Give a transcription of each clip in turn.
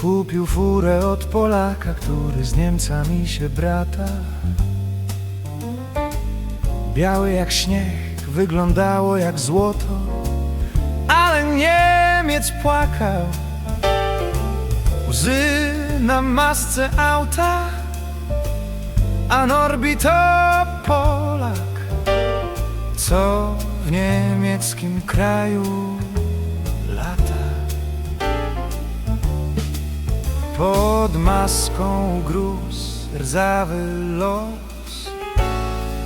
Kupił furę od Polaka, który z Niemcami się brata. Biały jak śnieg, wyglądało jak złoto, ale Niemiec płakał. Łzy na masce auta, a Norbi to Polak, co w niemieckim kraju lata. Pod maską gruz, rdzawy los.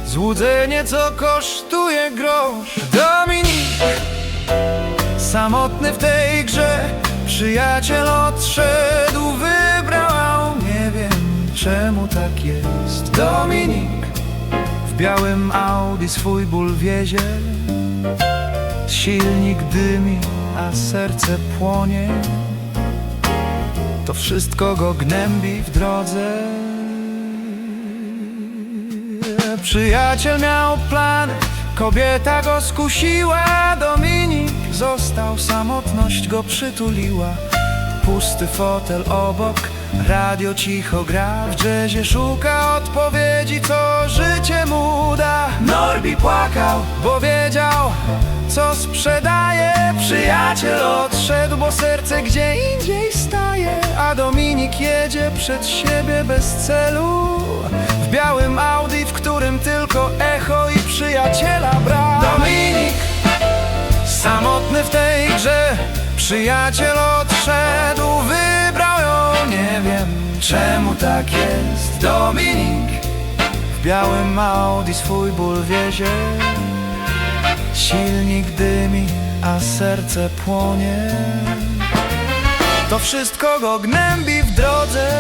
Złudzenie, co kosztuje grosz. Dominik, samotny w tej grze. Przyjaciel odszedł, wybrał Nie wiem, czemu tak jest. Dominik w białym Audi swój ból wiezie. Silnik dymi, a serce płonie to wszystko go gnębi w drodze. Przyjaciel miał plany, kobieta go skusiła. Dominik został, samotność go przytuliła. Pusty fotel obok, radio cicho gra. W jazzie szuka odpowiedzi, co życie mu da. Norbi płakał, bo wiedział, co sprzedaje. Przyjaciel odszedł, bo serce gdzie indziej staje. Dominik jedzie przed siebie bez celu. W białym Audi, w którym tylko echo i przyjaciela brak. Dominik, samotny w tej grze. Przyjaciel odszedł, wybrał ją. Nie wiem czemu tak jest. Dominik w białym Audi swój ból wiezie. Silnik dymi, a serce płonie To wszystko go gnębi w drodze